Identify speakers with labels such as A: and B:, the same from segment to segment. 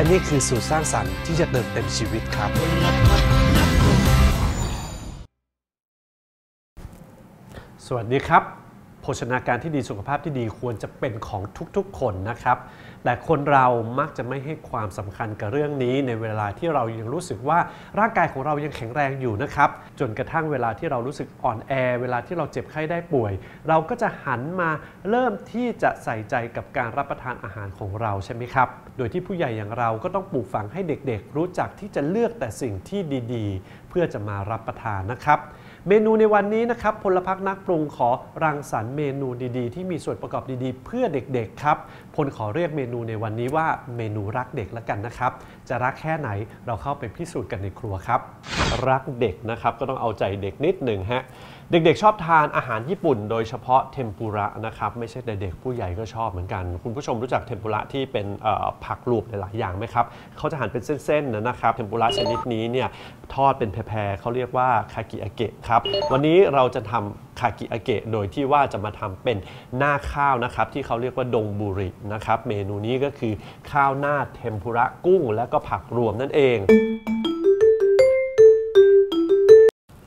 A: และนี่คือสูตรสร้างสรรค์ที่จะเติมเต็มชีวิตครับ สวัสดีครับ โภชนาการที่ดีสุขภาพที่ดีควรจะเป็นของทุกๆ คนนะครับ แต่คนเรามักจะไม่ให้ความสำคัญกับเรื่องนี้ ในเวลาที่เรายังรู้สึกว่าร่างกายของเรายังแข็งแรงอยู่นะครับ จนกระทั่งเวลาที่เรารู้สึกอ่อนแอ เวลาที่เราเจ็บไข้ได้ป่วย เราก็จะหันมาเริ่มที่จะใส่ใจกับการรับประทานอาหารของเราใช่ไหมครับ โดยที่ผู้ใหญ่อย่างเราก็ต้องปลูกฝังให้เด็กๆ รู้จักที่จะเลือกแต่สิ่งที่ดีๆ เพื่อจะมารับประทานนะครับ เมนูในวันนี้นะครับพลพักนักปรุงขอรังสรรค์เมนูดีๆ ที่มีส่วนประกอบดีๆ เพื่อเด็กๆครับพลขอเรียกเมนูในวันนี้ว่าเมนูรักเด็กแล้วกันนะครับ จะรักแค่ไหนเราเข้าไปพิสูจน์กันในครัวครับ รักเด็กนะครับก็ต้องเอาใจเด็กนิดหนึ่งฮะ เด็กๆชอบทานอาหารญี่ปุ่น โดยเฉพาะเทมปุระนะครับไม่ใช่แต่เด็กผู้ใหญ่ก็ชอบเหมือนกัน คุณผู้ชมรู้จักเทมปุระที่เป็นผักรูปหลายๆอย่างไหมครับเขาจะหั่นเป็นเส้นๆนะครับเทมปุระชนิดนี้เนี่ยทอดเป็นแพรๆเขาเรียกว่าคากิอาเกะครับวันนี้เราจะทำคากิอาเกะโดยที่ว่าจะมาทำเป็นหน้าข้าวนะครับที่เขาเรียกว่าดงบุรินะครับเมนูนี้ก็คือข้าวหน้าเทมปุระกุ้ง และก็ผักรวมนั่นเอง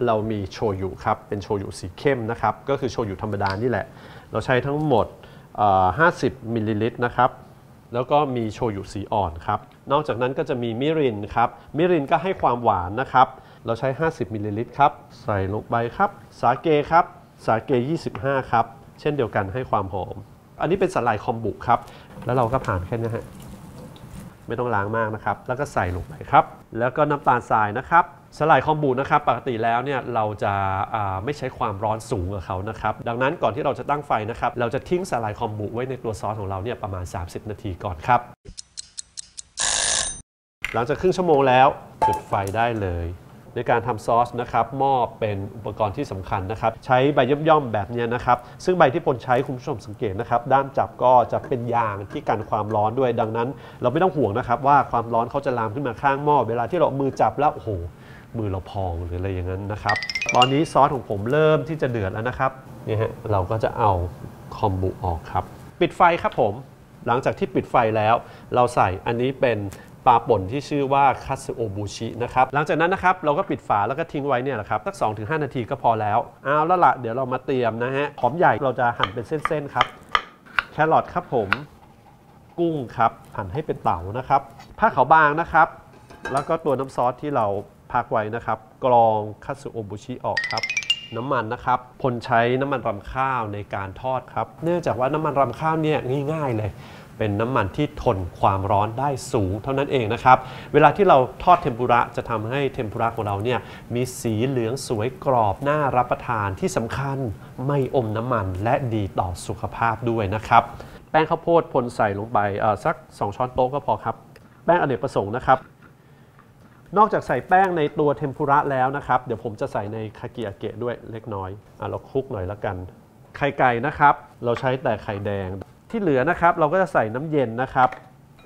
A: เรามีโชยุครับ เป็นโชยุสีเข้มนะครับ ก็คือโชยุธรรมดานี่แหละ เราใช้ทั้งหมด 50มิลลิลิตรนะครับ แล้วก็มีโชยุสีอ่อนครับ นอกจากนั้นก็จะมีมิรินครับ มิรินก็ให้ความหวานนะครับ เราใช้ 50มิลลิลิตรครับ ใส่ลงไปครับ สาเกครับ สาเก 25 ครับ เช่นเดียวกันให้ความหอม อันนี้เป็นสาหร่ายคอมบุครับ แล้วเราก็ผ่านแค่นี้ฮะ ไม่ต้องล้างมากนะครับ แล้วก็ใส่ลงไปครับ แล้วก็น้ำตาลทรายนะครับ สลายคอมบูนะครับปกติแล้วเนี่ยเราจะาไม่ใช้ความร้อนสูงกับเขานะครับดังนั้นก่อนที่เราจะตั้งไฟนะครับเราจะทิ้งสลายคอมบูไว้ในตัวซอสของเราเนี่ยประมาณ 30 นาทีก่อนครับ หลังจากครึ่งชั่วโมงแล้วจุดไฟได้เลยในการทำซอสนะครับหม้อเป็นอุปกรณ์ที่สำคัญนะครับ ใช้ใบย่อมๆแบบเนี้ยนะครับ ซึ่งใบที่พลใช้คุณผู้ชมสังเกตนะครับ ด้ามจับก็จะเป็นยางที่กันความร้อนด้วย ดังนั้น เราไม่ต้องห่วงนะครับว่าความร้อนเขาจะลามขึ้นมาข้างหม้อ เวลาที่เราเอามือจับแล้วโอ้โห มือเราพองหรืออะไรอย่างนั้นนะครับ ตอนนี้ซอสของผมเริ่มที่จะเดือดแล้วนะครับนี่ฮะเราก็จะเอาคอมบุออกครับ ปิดไฟครับผม หลังจากที่ปิดไฟแล้ว เราใส่อันนี้เป็นปลาป่นที่ชื่อว่าคัสโอบูชินะครับหลังจากนั้นนะครับเราก็ปิดฝาแล้วก็ทิ้งไว้เนี่ยแหละครับสัก 2-5 นาทีก็พอแล้วเอาแล้วละเดี๋ยวเรามาเตรียมนะฮะหอมใหญ่เราจะหั่นเป็นเส้นๆครับแครอทครับผมกุ้งครับหั่นให้เป็นเต๋านะครับผ้าขาวบางนะครับ แล้วก็ตัวน้ำซอสที่เรา พักไว้นะครับ กรองคัตสึโอบุชิออกครับ น้ำมันนะครับพลใช้น้ำมันรำข้าวในการทอดครับ เนื่องจากว่าน้ำมันรำข้าวเนี่ยง่าย ๆ เลย เป็นน้ำมันที่ทนความร้อนได้สูงเท่านั้นเองนะครับ เวลาที่เราทอดเทมปุระจะทำให้เทมปุระของเราเนี่ยมีสีเหลืองสวยกรอบน่ารับประทานที่สำคัญไม่อมน้ำมันและดีต่อสุขภาพด้วยนะครับ แป้งข้าวโพดพลใส่ลงไปอ่อสัก 2 ช้อนโต๊ะก็พอครับแป้งอเนกประสงค์นะครับ นอกจากใส่แป้งในตัวเทมปุระแล้วนะครับ เดี๋ยวผมจะใส่ในคากิอาเกะด้วยเล็กน้อยอะเราคลุกหน่อยแล้วกัน ไข่ไก่นะครับ เราใช้แต่ไข่แดง ที่เหลือนะครับเราก็จะใส่น้ำเย็นนะครับ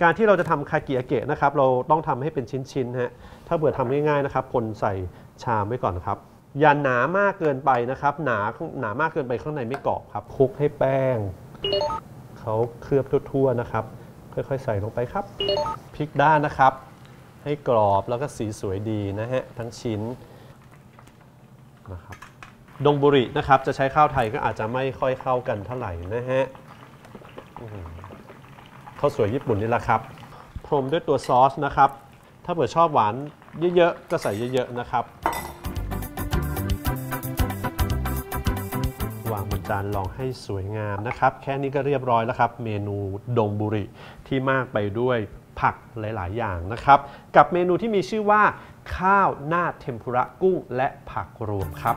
A: การที่เราจะทำคากิอาเกะนะครับ เราต้องทำให้เป็นชิ้นๆฮะถ้าเบื่อทำง่ายๆนะครับคนใส่ชามไว้ก่อนครับอย่าหนามากเกินไปนะครับ หนาหนามากเกินไปข้างในไม่กรอบครับคลุกให้แป้งเขาเคลือบทั่วๆนะครับ ค่อยๆ ใส่ลงไปครับพลิกด้านนะครับ ให้กรอบแล้วก็สีสวยดีนะฮะทั้งชิ้นนะครับดงบุรินะครับจะใช้ข้าวไทยก็อาจจะไม่ค่อยเข้ากันเท่าไหร่นะฮะข้าวสวยญี่ปุ่นนี่แหละครับ พรมด้วยตัวซอสนะครับ ถ้าเผื่อชอบหวานเยอะๆ ก็ใส่เยอะๆนะครับ วางบนจานลองให้สวยงามนะครับ แค่นี้ก็เรียบร้อยแล้วครับ เมนูดงบุริที่มากไปด้วย ผักหลาย ๆ อย่างนะครับ กับเมนูที่มีชื่อว่า ข้าวหน้าเทมปุระกุ้งและผักรวมครับ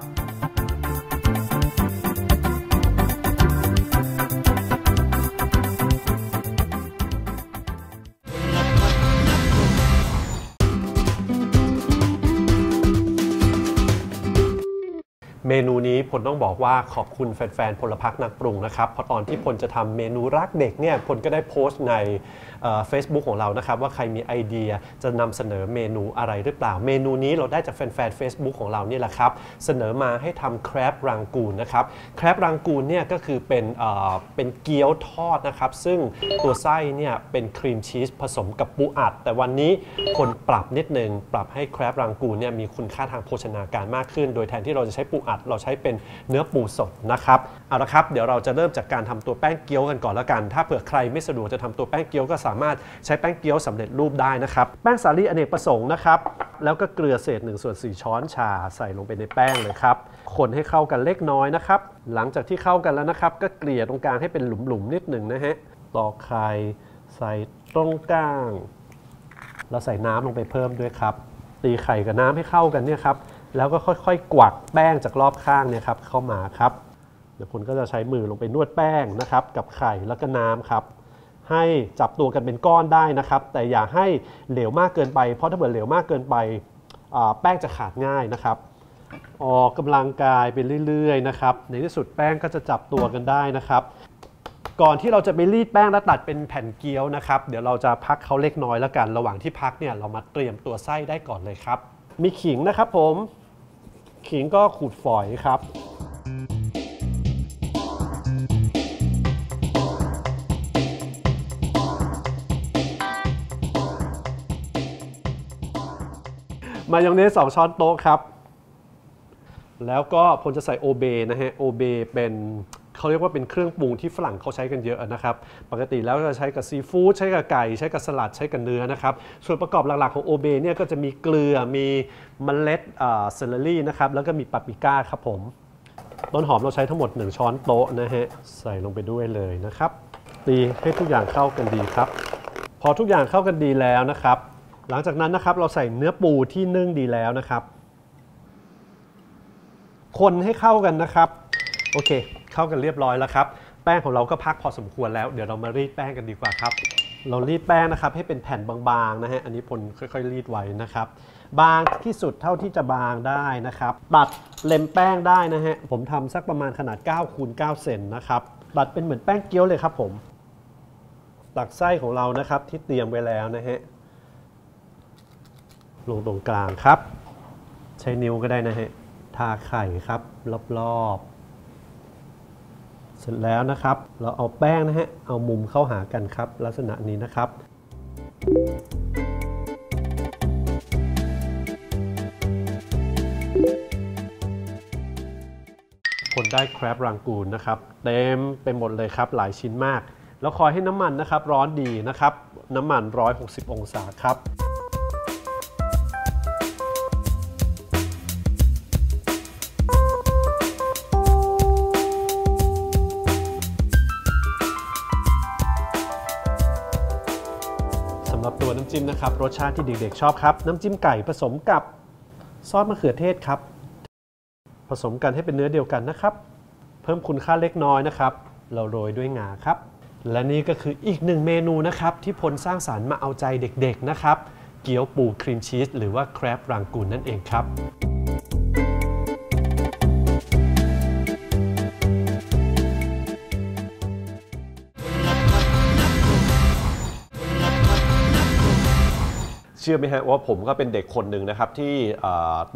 A: เมนูนี้พลต้องบอกว่าขอบคุณแฟนๆพลพักนักปรุงนะครับเพราะตอนที่พลจะทำเมนูรักเด็กเนี่ยพลก็ได้โพสต์ในเฟซบุ๊กของเรานะครับว่าใครมีไอเดียจะนำเสนอเมนูอะไรหรือเปล่า เมนูนี้เราได้จากแฟนๆ Facebook ของเรานี่แหละครับ เสนอมาให้ทำแครบรังกูนนะครับแครบรังกูนเนี่ยก็คือเป็นเป็นเกี๊ยวทอดนะครับซึ่งตัวไส้เนี่ยเป็นครีมชีสผสมกับปูอัด แต่วันนี้คนปรับนิดนึง ปรับให้แครบรังกูนเนี่ยมีคุณค่าทางโภชนาการมากขึ้น โดยแทนที่เราจะใช้ปูอัด เราใช้เป็นเนื้อปูสดนะครับเอาละครับเดี๋ยวเราจะเริ่มจากการทำตัวแป้งเกี๊ยวกันก่อนแล้วกัน ถ้าเผื่อใครไม่สะดวกจะทำตัวแป้งเกี๊ยวก็สามารถใช้แป้งเกี๊ยวสำเร็จรูปได้นะครับ แป้งสาลีอเนกประสงค์นะครับ แล้วก็เกลือเศษ1ส่วน4ช้อนชาใส่ลงไปในแป้งเลยครับ คนให้เข้ากันเล็กน้อยนะครับ หลังจากที่เข้ากันแล้วนะครับ ก็เกลี่ยตรงกลางให้เป็นหลุมๆนิดหนึ่งนะฮะตอกไข่ใส่ตรงกลางแล้วใส่น้ำลงไปเพิ่มด้วยครับ ตีไข่กับน้ำให้เข้ากันเนี่ยครับ แล้วก็ค่อยๆ กวักแป้งจากรอบข้างเนี่ยครับเข้ามาครับ เดี๋ยวคุณก็จะใช้มือลงไปนวดแป้งนะครับ กับไข่แล้วก็น้ำครับ ให้จับตัวกันเป็นก้อนได้นะครับ แต่อย่าให้เหลวมากเกินไป เพราะถ้าเกิดเหลวมากเกินไปแป้งจะขาดง่ายนะครับ ออกกำลังกายไปเรื่อยๆนะครับ ในที่สุดแป้งก็จะจับตัวกันได้นะครับ ก่อนที่เราจะไปรีดแป้งและตัดเป็นแผ่นเกี๊ยวนะครับ เดี๋ยวเราจะพักเขาเล็กน้อยแล้วกัน ระหว่างที่พักเนี่ยเรามาเตรียมตัวไส้ได้ก่อนเลยครับ มีขิงนะครับผม ขิงก็ขูดฝอยครับ มายองเนส2ช้อนโต๊ะครับ แล้วก็ผมจะใส่โอเบนะฮะโอเบเป็นเขาเรียกว่าเป็นเครื่องปรุงที่ฝรั่งเขาใช้กันเยอะนะครับ ปกติแล้วจะใช้กับซีฟู้ดใช้กับไก่ ใช้กับสลัดใช้กับเนื้อนะครับ ส่วนประกอบหลักๆของโอเบเนี่ยก็จะมีเกลือมีเมล็ดเซเลอรี่นะครับแล้วก็มีปาปริก้าครับผมต้นหอมเราใช้ทั้งหมด 1 ช้อนโต๊ะนะฮะใส่ลงไปด้วยเลยนะครับตีให้ทุกอย่างเข้ากันดีครับ พอทุกอย่างเข้ากันดีแล้วนะครับ หลังจากนั้นนะครับเราใส่เนื้อปูที่นึ่งดีแล้วนะครับ คนให้เข้ากันนะครับ โอเค เข้ากันเรียบร้อยแล้วครับ แป้งของเราก็พักพอสมควรแล้ว เดี๋ยวเรามารีดแป้งกันดีกว่าครับ เรารีดแป้งนะครับ ให้เป็นแผ่นบางๆนะฮะ อันนี้พลค่อยๆ รีดไว้นะครับ บางที่สุดเท่าที่จะบางได้นะครับ ตัดเล็มแป้งได้นะฮะ ผมทำสักประมาณขนาด9คูณ9เซนนะครับ ตัดเป็นเหมือนแป้งเกี๊ยวเลยครับผม ตักไส้ของเรานะครับที่เตรียมไว้แล้วนะฮะ ลงตรงกลางครับ ใช้นิ้วก็ได้นะฮะทาไข่ครับรอบๆ เสร็จแล้วนะครับ เราเอาแป้งนะฮะเอามุมเข้าหากันครับ ลักษณะนี้นะครับ คนได้แครบรังกูนนะครับ เต็มไปหมดเลยครับหลายชิ้นมาก แล้วคอยให้น้ำมันนะครับ ร้อนดีนะครับ น้ำมัน 160 องศาครับ จิ้มนะครับรสชาติที่เด็กๆชอบครับ น้ำจิ้มไก่ผสมกับซอสมะเขือเทศครับ ผสมกันให้เป็นเนื้อเดียวกันนะครับ เพิ่มคุณค่าเล็กน้อยนะครับ เราโรยด้วยงาครับ และนี่ก็คืออีกหนึ่งเมนูนะครับ ที่พลสร้างสารรค์มาเอาใจเด็กๆนะครับ เกี๊ยวปูครีมชีสหรือว่าแครบรังกูนนั่นเองครับ เชื่อไหมฮะว่าผมก็เป็นเด็กคนหนึ่งนะครับที่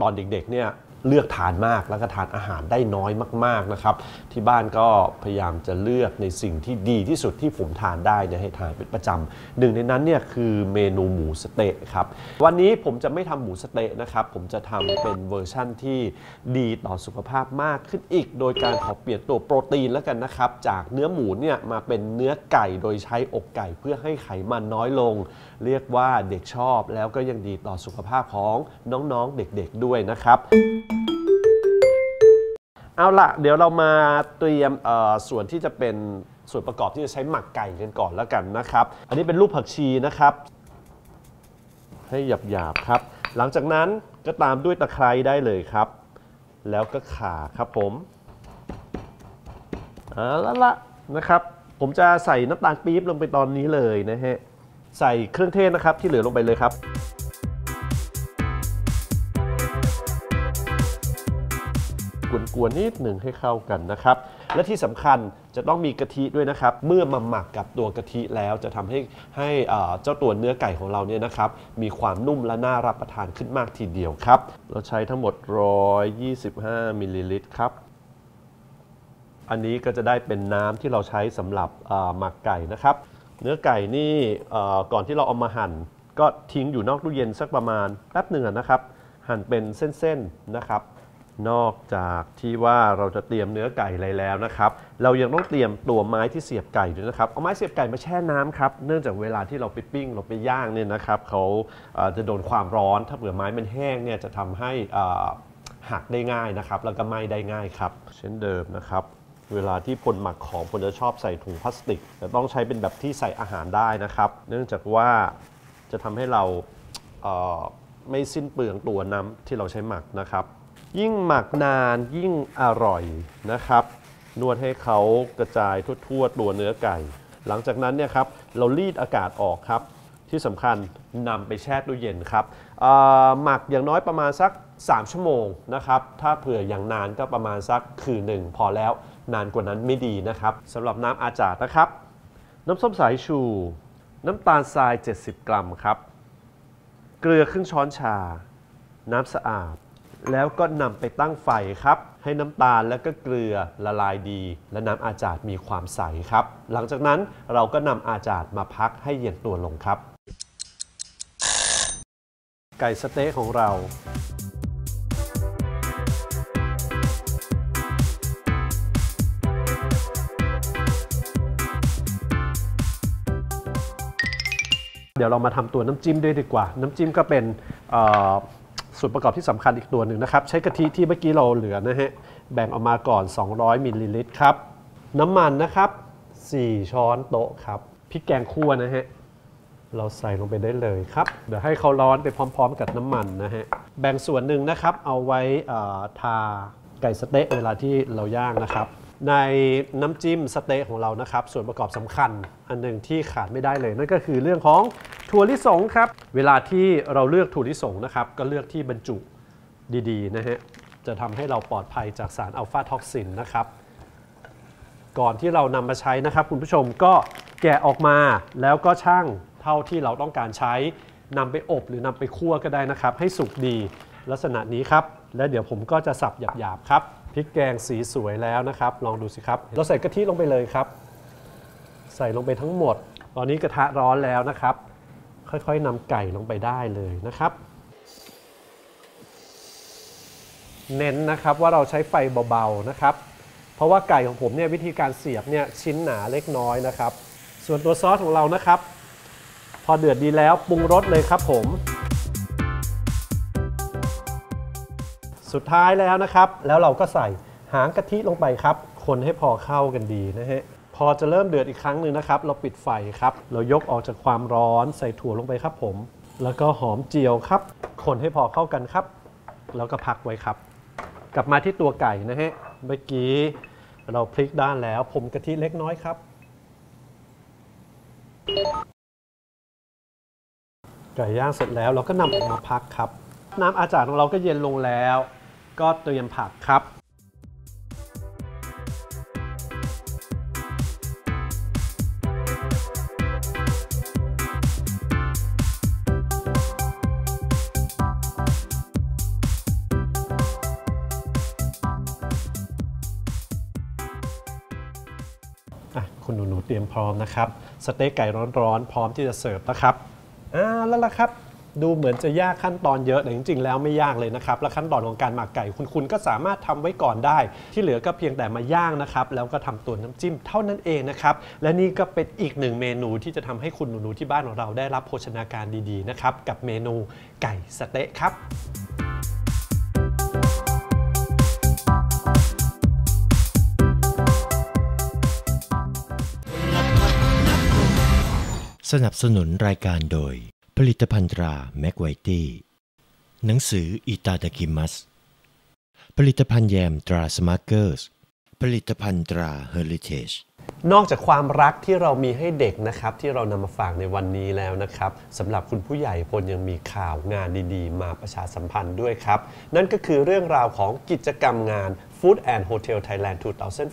A: ตอนเด็กๆเนี่ย เลือกทานมากแล้วก็ทานอาหารได้น้อยมาก ๆนะครับ ที่บ้านก็พยายามจะเลือกในสิ่งที่ดีที่สุดที่ผมทานได้เนี่ยให้ทานเป็นประจำหนึ่งในนั้นเนี่ยคือเมนูหมูสเต๊ะครับวันนี้ผมจะไม่ทำหมูสเต๊ะนะครับผมจะทำเป็นเวอร์ชั่นที่ดีต่อสุขภาพมากขึ้นอีก โดยการขอเปลี่ยนตัวโปรตีนแล้วกันนะครับจากเนื้อหมูเนี่ยมาเป็นเนื้อไก่โดยใช้อกไก่เพื่อให้ไขมันน้อยลง เรียกว่าเด็กชอบแล้วก็ยังดีต่อสุขภาพของน้องๆเด็กๆด้วยนะครับเอาละเดี๋ยวเรามาเตรียมส่วนที่จะเป็นส่วนประกอบที่จะใช้หมักไก่กันก่อนแล้วกันนะครับ อันนี้เป็นลูกผักชีนะครับ ให้หยาบๆครับ หลังจากนั้นก็ตามด้วยตะไคร้ได้เลยครับ แล้วก็ข่าครับผมเอาละละนะครับ ผมจะใส่น้ำตาลปี๊บลงไปตอนนี้เลยนะฮะ ใส่เครื่องเทศนะครับที่เหลือลงไปเลยครับ กวนนิดหนึ่งให้เข้ากันนะครับ และที่สำคัญจะต้องมีกะทิด้วยนะครับ เมื่อมาหมักกับตัวกะทิแล้วจะทำให้ให้เจ้าตัวเนื้อไก่ของเราเนี่ยนะครับ มีความนุ่มและน่ารับประทานขึ้นมากทีเดียวครับ เราใช้ทั้งหมด 125มิลลิลิตรครับอันนี้ก็จะได้เป็นน้ำที่เราใช้สำหรับหมักไก่นะครับ เนื้อไก่นี่ก่อนที่เราเอามาหั่น ก็ทิ้งอยู่นอกตู้เย็นสักประมาณแป๊บหนึ่งนะครับ หั่นเป็นเส้นๆนะครับ นอกจากที่ว่าเราจะเตรียมเนื้อไก่อะไรแล้วนะครับ เรายังต้องเตรียมตัวไม้ที่เสียบไก่ด้วยนะครับ เอาไม้เสียบไก่มาแช่น้ำครับ เนื่องจากเวลาที่เราไปปิ้งเราไปย่างเนี่ยนะครับเขาจะโดนความร้อน ถ้าเผื่อไม้มันแห้งเนี่ยจะทำให้หักได้ง่ายนะครับ แล้วก็ไหม้ได้ง่ายครับ เช่นเดิมนะครับ เวลาที่พลหมักของพลจะชอบใส่ถุงพลาสติกแต่ต้องใช้เป็นแบบที่ใส่อาหารได้นะครับ เนื่องจากว่าจะทำให้เราไม่สิ้นเปลืองตัวน้ำที่เราใช้หมักนะครับ ยิ่งหมักนานยิ่งอร่อยนะครับ นวดให้เขากระจายทั่วๆตัวเนื้อไก่ หลังจากนั้นเนี่ยครับเรารีดอากาศออกครับ ที่สำคัญนำไปแช่ตู้เย็นครับหมักอย่างน้อยประมาณสัก 3 ชั่วโมงนะครับ ถ้าเผื่ออย่างนานก็ประมาณสักคืนหนึ่งพอแล้วนานกว่านั้นไม่ดีนะครับสำหรับน้ำอาจาดนะครับ น้ำส้มสายชู น้ำตาลทราย 70 กรัมครับ เกลือครึ่งช้อนชา น้ำสะอาด แล้วก็นำไปตั้งไฟครับ ให้น้ำตาลและก็เกลือละลายดี และน้ำอาจาดมีความใสครับ หลังจากนั้นเราก็นำอาจาดมาพักให้เย็นตัวลงครับ ไก่สเต๊ะของเราเดี๋ยวเรามาทำตัวน้ำจิ้มด้วยดีกว่า น้ำจิ้มก็เป็นเส่วนประกอบที่สำคัญอีกตัวหนึ่งนะครับ ใช้กะทิที่เมื่อกี้เราเหลือนะฮะแบ่งออกมาก่อน 200มิลลิลิตรครับน้ำมันนะครับ 4 ช้อนโต๊ะครับพริกแกงคั่วนะฮะเราใส่ลงไปได้เลยครับ เดี๋ยวให้เขาร้อนไปพร้อม ๆ กับน้ำมันนะฮะแบ่งส่วนหนึ่งนะครับ เอาไว้ทาไก่สเต๊ะเวลาที่เราย่างนะครับ ในน้ำจิ้มสเต๊ะของเรานะครับ ส่วนประกอบสำคัญอันหนึ่งที่ขาดไม่ได้เลย นั่นก็คือเรื่องของถั่วลิสงครับ เวลาที่เราเลือกถั่วลิสงนะครับ ก็เลือกที่บรรจุดีๆนะฮะจะทำให้เราปลอดภัยจากสารอัลฟาท็อกซินนะครับ ก่อนที่เรานำมาใช้นะครับ คุณผู้ชมก็แกะออกมาแล้วก็ช่างเท่าที่เราต้องการใช้นำไปอบหรือนำไปคั่วก็ได้นะครับ ให้สุกดีลักษณะนี้ครับ แล้วเดี๋ยวผมก็จะสับหยาบๆครับ พริกแกงสีสวยแล้วนะครับ ลองดูสิครับ เราใส่กะทิลงไปเลยครับ ใส่ลงไปทั้งหมด ตอนนี้กระทะร้อนแล้วนะครับ ค่อยๆนำไก่ลงไปได้เลยนะครับ เน้นนะครับว่าเราใช้ไฟเบาๆนะครับ เพราะว่าไก่ของผมเนี่ยวิธีการเสียบเนี่ยชิ้นหนาเล็กน้อยนะครับ ส่วนตัวซอสของเรานะครับ พอเดือดดีแล้วปรุงรสเลยครับผม สุดท้ายแล้วนะครับ แล้วเราก็ใส่หางกะทิลงไปครับ คนให้พอเข้ากันดีนะฮะ พอจะเริ่มเดือดอีกครั้งหนึ่งนะครับ เราปิดไฟครับ เรายกออกจากความร้อนใส่ถั่วลงไปครับผม แล้วก็หอมเจียวครับ คนให้พอเข้ากันครับ แล้วก็พักไว้ครับ กลับมาที่ตัวไก่นะฮะ เมื่อกี้เราพลิกด้านแล้วผมกะทิเล็กน้อยครับไก่ย่างเสร็จแล้วเราก็นำออกมาพักครับ น้ำอาจารย์ของเราก็เย็นลงแล้ว ก็เตรียมผักครับอะคุณหนูๆเตรียมพร้อมนะครับ สเต็กไก่ร้อนๆ พร้อมที่จะเสิร์ฟนะครับอ่าแล้วล่ะครับ ดูเหมือนจะยากขั้นตอนเยอะแต่จริง ๆ แล้วไม่ยากเลยนะครับ และขั้นตอนของการหมักไก่คุณคุณก็สามารถทำไว้ก่อนได้ ที่เหลือก็เพียงแต่มาย่างนะครับ แล้วก็ทำตัวน้ำจิ้มเท่านั้นเองนะครับ และนี่ก็เป็นอีกหนึ่งเมนูที่จะทำให้คุณหนูๆที่บ้านของเราได้รับโภชนาการดีๆนะครับกับเมนูไก่สเต๊ะครับ
B: สนับสนุนรายการโดย ผลิตภัณฑ์ตราแม็กไวตี้หนังสืออิตาดากิมัส ผลิตภัณฑ์แยมตราสมาร์เกอร์สผลิตภัณฑ์ตราเฮอริเทจ
A: นอกจากความรักที่เรามีให้เด็กนะครับ ที่เรานำมาฝากในวันนี้แล้วนะครับสำหรับคุณผู้ใหญ่พลยังมีข่าวงานดีๆ มาประชาสัมพันธ์ด้วยครับ นั่นก็คือเรื่องราวของกิจกรรมงาน Food and Hotel Thailand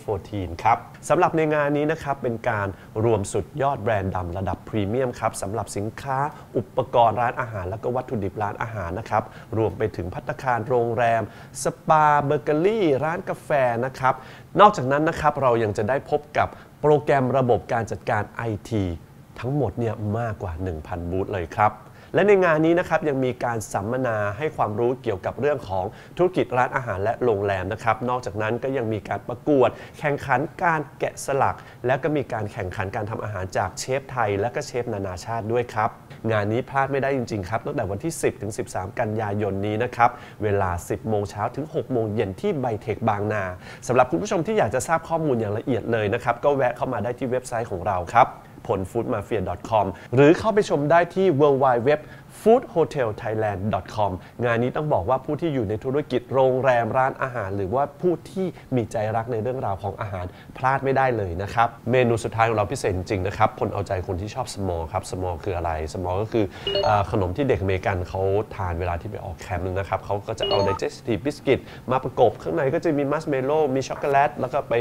A: 2014 ครับสำหรับในงานนี้นะครับเป็นการรวมสุดยอดแบรนด์ดำระดับพรีเมียมครับสำหรับสินค้าอุปกรณ์ร้านอาหาร และก็วัตถุดิบร้านอาหารนะครับรวมไปถึงพัตตาคารโรงแรม สปาเบเกอรี่ ร้านกาแฟนะครับนอกจากนั้นนะครับเรายังจะได้พบกับโปรแกรมระบบการจัดการ IT ทั้งหมดเนี่ยมากกว่า 1,000 บูธเลยครับ และในงานนี้นะครับยังมีการสัมมนาให้ความรู้เกี่ยวกับเรื่องของธุรกิจร้านอาหารและโรงแรมนะครับ นอกจากนั้นก็ยังมีการประกวด แข่งขันการแกะสลัก และก็มีการแข่งขันการทำอาหารจากเชฟไทย และก็เชฟนานาชาติด้วยครับ งานนี้พลาดไม่ได้จริง ๆ ครับ ตั้งแต่วันที่ 10 ถึง 13 กันยายนนี้นะครับ เวลา 10 โมงเช้าถึง 6 โมงเย็นที่ไบเทคบางนาสำหรับคุณผู้ชมที่อยากจะทราบข้อมูลอย่างละเอียดเลยนะครับ ก็แวะเข้ามาได้ที่เว็บไซต์ของเราครับ ผล foodmafia.com หรือเข้าไปชมได้ที่ w w w foodhotelthailand.com งานนี้ต้องบอกว่าผู้ที่อยู่ในธุรกิจโรงแรมร้านอาหาร หรือว่าผู้ที่มีใจรักในเรื่องราวของอาหารพลาดไม่ได้เลยนะครับ เมนูสุดท้ายของเราพิเศษจริงนะครับคนเอาใจคนที่ชอบสมอลครับสมอลคืออะไรสมอลก็คืออขนมที่เด็กอเมริกันเขาทานเวลาที่ไปออกแคมป์นะครับเขาก็จะเอา digestive biscuit มาประกบ ข้างในก็จะมีมัสเมโลมีช็อกโกแลตแล้วก็ไป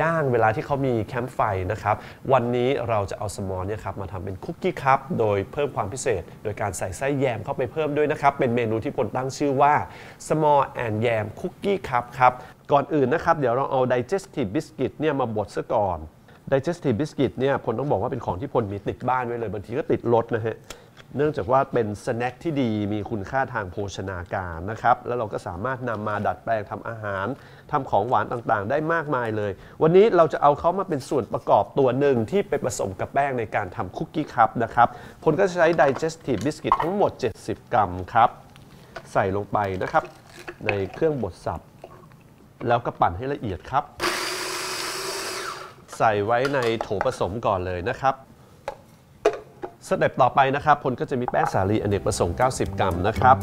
A: ย่างเวลาที่เขามีแคมป์ไฟนะครับวันนี้เราจะเอาสมอลเนี่ยครับมาทำเป็นคุกกี้คัพโดยเพิ่มความพิเศษโดยการใส่ไส้แยมเข้าไปเพิ่มด้วยนะครับ เป็นเมนูที่พลตั้งชื่อว่า small and yam cookie cup ครับ ก่อนอื่นนะครับ เดี๋ยวเราเอา digestive biscuit เนี่ยมาบดซะก่อน digestive biscuit เนี่ยพลต้องบอกว่าเป็นของที่พลมีติดบ้านไว้เลยบางทีก็ติดรถนะฮะ เนื่องจากว่าเป็นสแน็คที่ดีมีคุณค่าทางโภชนาการนะครับ แล้วเราก็สามารถนำมาดัดแปลงทำอาหารทำของหวานต่างๆ ได้มากมายเลย วันนี้เราจะเอาเขามาเป็นส่วนประกอบตัวหนึ่งที่ไปผสมกับแป้งในการทำคุกกี้คัพนะครับพลก็จะใช้ digestive biscuit ทั้งหมด 70 กรัมครับ ใส่ลงไปนะครับ ในเครื่องบดสับ แล้วก็ปั่นให้ละเอียดครับ ใส่ไว้ในโถผสมก่อนเลยนะครับ สเต็ปต่อไปนะครับพลก็จะมีแป้งสาลีอเนกประสงค์ 90 กรัมนะครับ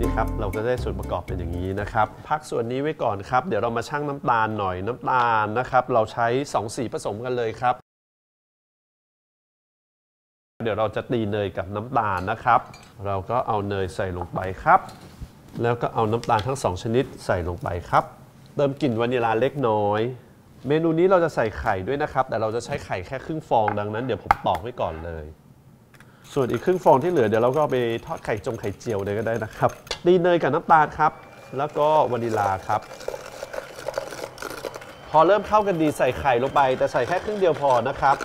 A: นี่ครับเราก็ได้ส่วนประกอบเป็นอย่างนี้นะครับ พักส่วนนี้ไว้ก่อนครับ เดี๋ยวเรามาชั่งน้ำตาลหน่อยน้ำตาลนะครับ เราใช้2สีผสมกันเลยครับ เดี๋ยวเราจะตีเนยกับน้ำตาลนะครับ เราก็เอาเนยใส่ลงไปครับ แล้วก็เอาน้ำตาลทั้ง 2 ชนิดใส่ลงไปครับ เติมกลิ่นวานิลาเล็กน้อย เมนูนี้เราจะใส่ไข่ด้วยนะครับ แต่เราจะใช้ไข่แค่ครึ่งฟองดังนั้นเดี๋ยวผมตอกไว้ก่อนเลย ส่วนอีกครึ่งฟองที่เหลือเดี๋ยวเราก็ไปทอดไข่จงไข่เจียวเลยก็ได้นะครับตีเนยกับน้ำตาลครับ แล้วก็วานิลาครับ พอเริ่มเข้ากันดีใส่ไข่ลงไป แต่ใส่แค่ครึ่งเดียวพอนะครับ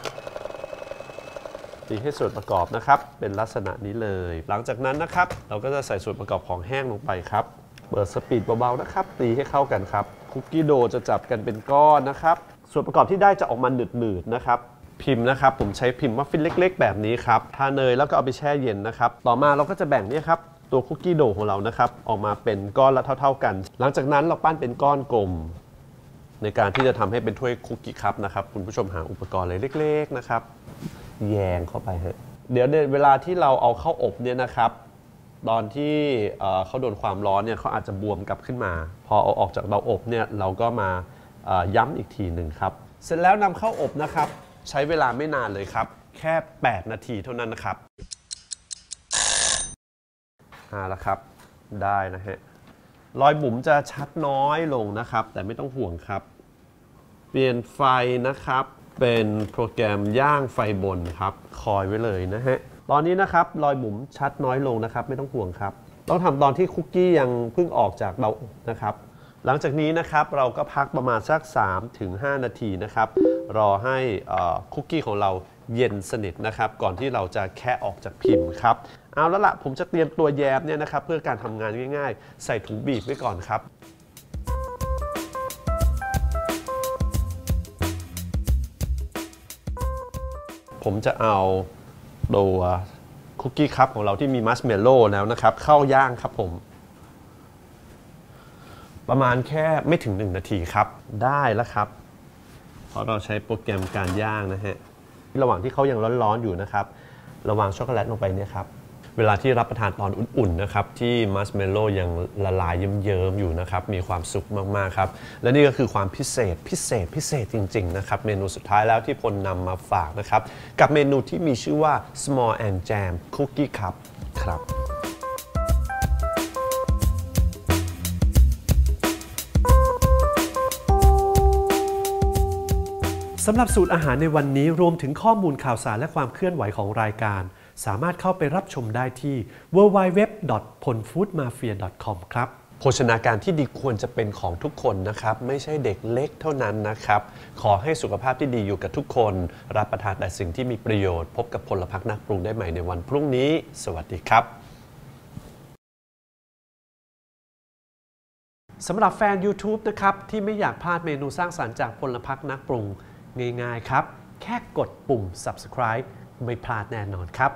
A: ตีให้ส่วนประกอบนะครับ เป็นลักษณะนี้เลย หลังจากนั้นนะครับ เราก็จะใส่ส่วนประกอบของแห้งลงไปครับ เปิดสปีดเบาๆนะครับ ตีให้เข้ากันครับ คุกกี้โดจะจับกันเป็นก้อนนะครับ ส่วนประกอบที่ได้จะออกมาหนืดๆนะครับ พิมพ์นะครับ ผมใช้พิมพ์มัฟฟินเล็ก ๆ แบบนี้ครับ ทาเนยแล้วก็เอาไปแช่เย็นนะครับ ต่อมาเราก็จะแบ่งเนี่ยครับตัวคุกกี้โดของเรานะครับ ออกมาเป็นก้อนละเท่า ๆกัน หลังจากนั้นเราปั้นเป็นก้อนกลมในการที่จะทำให้เป็นถ้วยคุกกี้คัพนะครับ คุณผู้ชมหาอุปกรณ์อะไรเล็ก ๆ นะครับ แยงเข้าไปฮะเดี๋ยวเวลาที่เราเอาเข้าอบเนี่ยนะครับ ตอนที่เขาโดนความร้อนเนี่ยเขาอาจจะบวมกลับขึ้นมา พอเอาออกจากเตาอบเนี่ยเราก็มาย้ำอีกทีหนึ่งครับ เสร็จแล้วนำเข้าอบนะครับ ใช้เวลาไม่นานเลยครับ แค่ 8 นาทีเท่านั้นนะครับอ่าแล้วครับ ได้นะฮะรอยบุ๋มจะชัดน้อยลงนะครับ แต่ไม่ต้องห่วงครับ เปลี่ยนไฟนะครับ เป็นโปรแกรมย่างไฟบนครับคอยไว้เลยนะฮะ ตอนนี้นะครับรอยบุ๋มชัดน้อยลงนะครับ ไม่ต้องห่วงครับ ต้องทำตอนที่คุกกี้ยังเพิ่งออกจากเตานะครับ หลังจากนี้นะครับเราก็พักประมาณสัก 3-5 นาทีนะครับ รอให้คุกกี้ของเราเย็นสนิทนะครับ ก่อนที่เราจะแคะออกจากพิมพ์ครับเอาแล้วละผมจะเตรียมตัวแยมเนี่ยนะครับ เพื่อการทำงานง่ายๆ ใส่ถุงบีบไว้ก่อนครับ ผมจะเอาตัวคุกกี้คัพของเราที่มีมัสเมลโล่แล้วนะครับ เข้าย่างครับผม ประมาณแค่ไม่ถึง 1 นาทีครับ ได้แล้วครับ เพราะเราใช้โปรแกรมการย่างนะฮะระหว่างที่เขายังร้อนๆอยู่นะครับระวางช็อกโกแลตลงไปเนี่ยครับ เวลาที่รับประทานตอนอุ่นๆนะครับที่มัสเมลโล่ยังละลายเยิ้มๆอยู่นะครับมีความสุขมากๆครับและนี่ก็คือความพิเศษพิเศษพิเศษจริงๆนะครับเมนูสุดท้ายแล้วที่พลนำมาฝากนะครับกับเมนูที่มีชื่อว่า small and jam cookie cup ครับสำหรับสูตรอาหารในวันนี้รวมถึงข้อมูลข่าวสารและความเคลื่อนไหวของรายการ สามารถเข้าไปรับชมได้ที่ www.ponfoodmafia.com ครับโภชนาการที่ดีควรจะเป็นของทุกคนนะครับ ไม่ใช่เด็กเล็กเท่านั้นนะครับ ขอให้สุขภาพที่ดีอยู่กับทุกคน รับประทานแต่สิ่งที่มีประโยชน์ พบกับพลพักนักปรุงได้ใหม่ในวันพรุ่งนี้ สวัสดีครับสำหรับแฟน YouTube นะครับ ที่ไม่อยากพลาดเมนูสร้างสรรค์จากพลพักนักปรุงง่ายๆครับ แค่กดปุ่ม subscribe ไม่พลาดแน่นอนครับ